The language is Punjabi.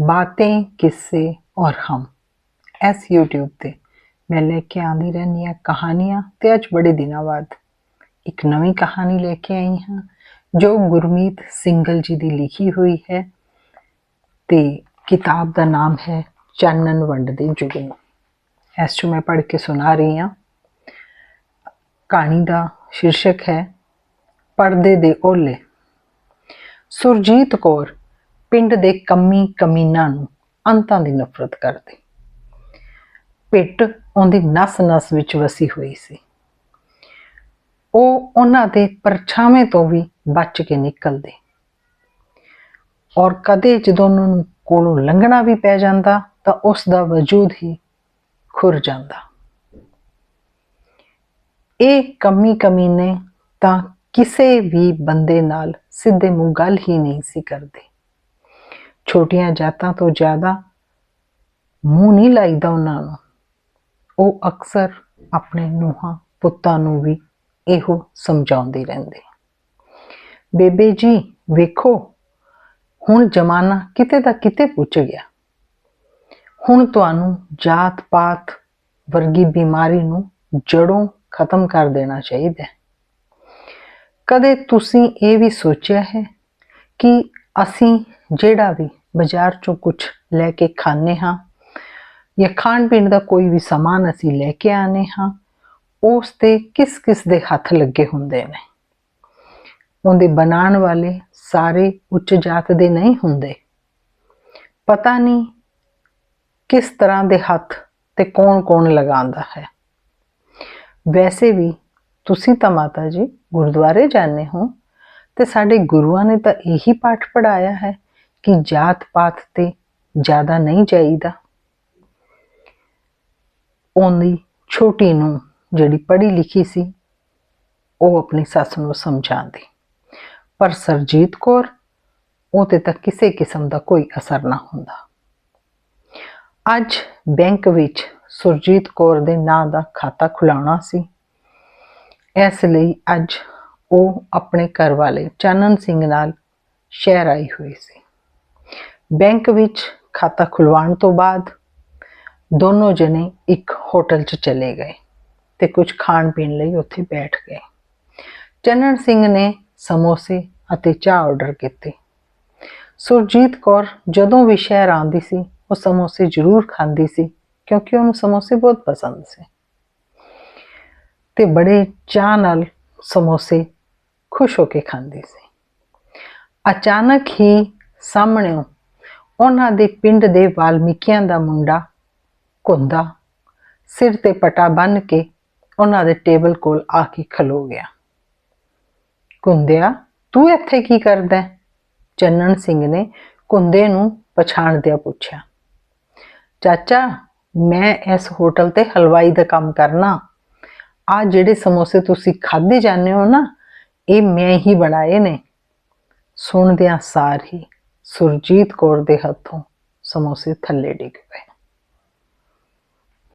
ਬਾतें किस्से और हम ਇਸ YouTube ਤੇ ਮੈਂ ਲੈ ਕੇ ਆਂਦੀ ਰਹਿੰਦੀ ਆ ਕਹਾਣੀਆਂ ਤੇ ਅੱਜ ਬੜੇ ਦਿਨਾਂ ਬਾਅਦ ਇੱਕ ਨਵੀਂ ਕਹਾਣੀ ਲੈ ਕੇ ਆਈ ਹਾਂ, ਜੋ ਗੁਰਮੀਤ ਸਿੰਘਲ ਜੀ ਦੀ ਲਿਖੀ ਹੋਈ ਹੈ ਤੇ ਕਿਤਾਬ ਦਾ ਨਾਮ ਹੈ ਚਾਨਣ ਵੰਡਦੇ ਜੁਗਨ ਇਸ ਨੂੰ ਮੈਂ ਪੜ੍ਹ ਕੇ ਸੁਣਾ ਰਹੀ ਹਾਂ। ਕਹਾਣੀ ਦਾ ਸ਼ੀਰਸ਼ਕ ਹੈ, ਪਰਦੇ ਦੇ ਓਲੇ ਸੁਰਜੀਤ ਕੌਰ ਪਿੰਡ ਦੇ ਕੰਮੀ ਕਮੀਨਾ ਨੂੰ ਅੰਤਾਂ ਦੀ ਨਫ਼ਰਤ ਕਰਦੇ। ਪਿੱਟ ਉਹਦੀ ਨਸ-ਨਸ ਵਿੱਚ ਵਸੀ ਹੋਈ ਸੀ। ਉਹ ਉਹਨਾਂ ਦੇ ਪਰਛਾਵੇਂ ਤੋਂ ਵੀ ਬਚ ਕੇ ਨਿਕਲਦੇ। ਔਰ ਕਦੇ ਜਦੋਂ ਉਹਨਾਂ ਨੂੰ ਕੋਲੋਂ ਲੰਘਣਾ ਵੀ ਪੈ ਜਾਂਦਾ, ਤਾਂ ਉਸ ਦਾ ਵਜੂਦ ਹੀ ਖੁਰ ਜਾਂਦਾ। ਇਹ ਕਮੀ ਕਮੀਨੇ ਤਾਂ ਕਿਸੇ ਵੀ ਬੰਦੇ ਨਾਲ ਸਿੱਧੇ ਮੂੰਹ ਗੱਲ ਹੀ ਨਹੀਂ ਸੀ ਕਰਦੇ। ਛੋਟੀਆਂ ਜਾਤਾਂ ਤੋਂ ਜ਼ਿਆਦਾ ਮੂੰਹ ਨਹੀਂ ਲਾਈਦਾ ਉਹਨਾਂ ਨੂੰ। ਉਹ ਅਕਸਰ ਆਪਣੇ ਨੂੰਹਾਂ ਪੁੱਤਾਂ ਨੂੰ ਵੀ ਇਹੋ ਸਮਝਾਉਂਦੇ ਰਹਿੰਦੇ ਬੇਬੇ ਜੀ, ਵੇਖੋ, ਹੁਣ ਜ਼ਮਾਨਾ ਕਿਤੇ ਦਾ ਕਿਤੇ ਪੁੱਜ ਗਿਆ। ਹੁਣ ਤੁਹਾਨੂੰ ਜਾਤ ਪਾਤ ਵਰਗੀ ਬਿਮਾਰੀ ਨੂੰ ਜੜੋਂ ਖਤਮ ਕਰ ਦੇਣਾ ਚਾਹੀਦਾ ਹੈ। ਕਦੇ ਤੁਸੀਂ ਇਹ ਵੀ ਸੋਚਿਆ ਹੈ ਕਿ ਅਸੀਂ ਜਿਹੜਾ ਵੀ ਬਾਜ਼ਾਰ ਚੋਂ ਕੁਝ ਲੈ ਕੇ ਖਾਣੇ ਹਾਂ। ਜਾਂ ਖਾਣ ਪੀਣ ਦਾ ਕੋਈ ਵੀ ਸਮਾਨ ਅਸੀਂ ਲੈ ਕੇ ਆਨੇ ਹਾਂ, ਉਸ ਤੇ ਕਿਸ ਕਿਸ ਦੇ ਹੱਥ ਲੱਗੇ ਹੁੰਦੇ ਨੇ। ਉਹਦੇ ਬਣਾਉਣ ਵਾਲੇ ਸਾਰੇ ਉੱਚ ਜਾਤ ਦੇ ਨਹੀਂ ਹੁੰਦੇ। ਪਤਾ ਨਹੀਂ ਕਿਸ ਤਰ੍ਹਾਂ ਦੇ ਹੱਥ ਤੇ ਕੌਣ-ਕੌਣ ਲਗਾਉਂਦਾ ਹੈ। ਵੈਸੇ ਵੀ ਤੁਸੀਂ ਤਾਂ ਮਾਤਾ ਜੀ ਗੁਰਦੁਆਰੇ ਜਾਂਦੇ ਹੋ ਤੇ ਸਾਡੇ ਗੁਰੂਆਂ ਨੇ ਤਾਂ ਇਹੀ ਪਾਠ ਪੜਾਇਆ ਹੈ ਕਿ ਜਾਤ ਪਾਤ ਤੇ ਜ਼ਿਆਦਾ ਨਹੀਂ ਜਾਈਦਾ। ਉਹਦੀ ਛੋਟੀ ਨੂੰ ਜਿਹੜੀ ਪੜ੍ਹੀ ਲਿਖੀ ਸੀ, ਉਹ ਆਪਣੀ ਸੱਸ ਨੂੰ ਸਮਝਾਉਂਦੀ। ਪਰ ਸਰਜੀਤ ਕੌਰ ਉਹ ਤੇ ਤਾਂ ਕਿਸੇ ਕਿਸਮ ਦਾ ਕੋਈ ਅਸਰ ਨਾ ਹੁੰਦਾ। ਅੱਜ ਬੈਂਕ ਵਿੱਚ ਸੁਰਜੀਤ ਕੌਰ ਦੇ ਨਾਂ ਦਾ ਖਾਤਾ ਖੁਲਾਉਣਾ ਸੀ। ਇਸ ਲਈ ਅੱਜ ਉਹ ਆਪਣੇ ਘਰ ਵਾਲੇ ਚਾਨਣ ਸਿੰਘ ਨਾਲ ਸ਼ਹਿਰ ਆਈ ਹੋਈ ਸੀ। ਬੈਂਕ ਵਿੱਚ ਖਾਤਾ ਖੁਲਵਾਉਣ ਤੋਂ ਬਾਅਦ ਦੋਨੋਂ ਜਣੇ ਇੱਕ ਹੋਟਲ 'ਚ ਚਲੇ ਗਏ ਤੇ ਕੁਝ ਖਾਣ ਪੀਣ ਲਈ ਉੱਥੇ ਬੈਠ ਗਏ। ਚੰਨਣ ਸਿੰਘ ਨੇ ਸਮੋਸੇ ਅਤੇ ਚਾਹ ਆਰਡਰ ਕੀਤੇ। ਸੁਰਜੀਤ ਕੌਰ ਜਦੋਂ ਵੀ ਸ਼ਹਿਰ ਆਉਂਦੀ ਸੀ, ਉਹ ਸਮੋਸੇ ਜ਼ਰੂਰ ਖਾਂਦੀ ਸੀ ਕਿਉਂਕਿ ਉਹਨੂੰ ਸਮੋਸੇ ਬਹੁਤ ਪਸੰਦ ਸੀ। ਤੇ ਬੜੇ ਚਾਹ ਨਾਲ ਸਮੋਸੇ ਖੁਸ਼ ਹੋ ਕੇ ਖਾਂਦੀ ਸੀ। ਅਚਾਨਕ ਹੀ ਸਾਹਮਣੇ ਉਹਨਾਂ ਦੇ ਪਿੰਡ ਦੇ ਵਾਲਮੀਕੀਆਂ ਦਾ ਮੁੰਡਾ ਕੁੰਦਾ ਸਿਰ ਤੇ ਪਟਾ ਬੰਨ ਕੇ ਉਹਨਾਂ ਦੇ ਟੇਬਲ ਕੋਲ ਆ ਕੇ ਖਲੋ ਗਿਆ। ਕੁੰਦਿਆ ਤੂੰ ਇੱਥੇ ਕੀ ਕਰਦਾ ਹੈ? ਚੰਨਣ ਸਿੰਘ ਨੇ ਕੁੰਦੇ ਨੂੰ ਪਛਾਣਦਿਆਂ ਪੁੱਛਿਆ। ਚਾਚਾ, ਮੈਂ ਇਸ ਹੋਟਲ ਤੇ ਹਲਵਾਈ ਦਾ ਕੰਮ ਕਰਨਾ। ਆ ਜਿਹੜੇ ਸਮੋਸੇ ਤੁਸੀਂ ਖਾਦੇ ਜਾਂਦੇ ਹੋ ਨਾ, ਇਹ ਮੈਂ ਹੀ ਬਣਾਏ ਨੇ। ਸੁਣਦਿਆਂ ਸਾਰ ਹੀ ਸੁਰਜੀਤ ਕੌਰ ਦੇ ਹੱਥੋਂ ਸਮੋਸੇ ਥੱਲੇ ਡਿੱਗ ਪਏ।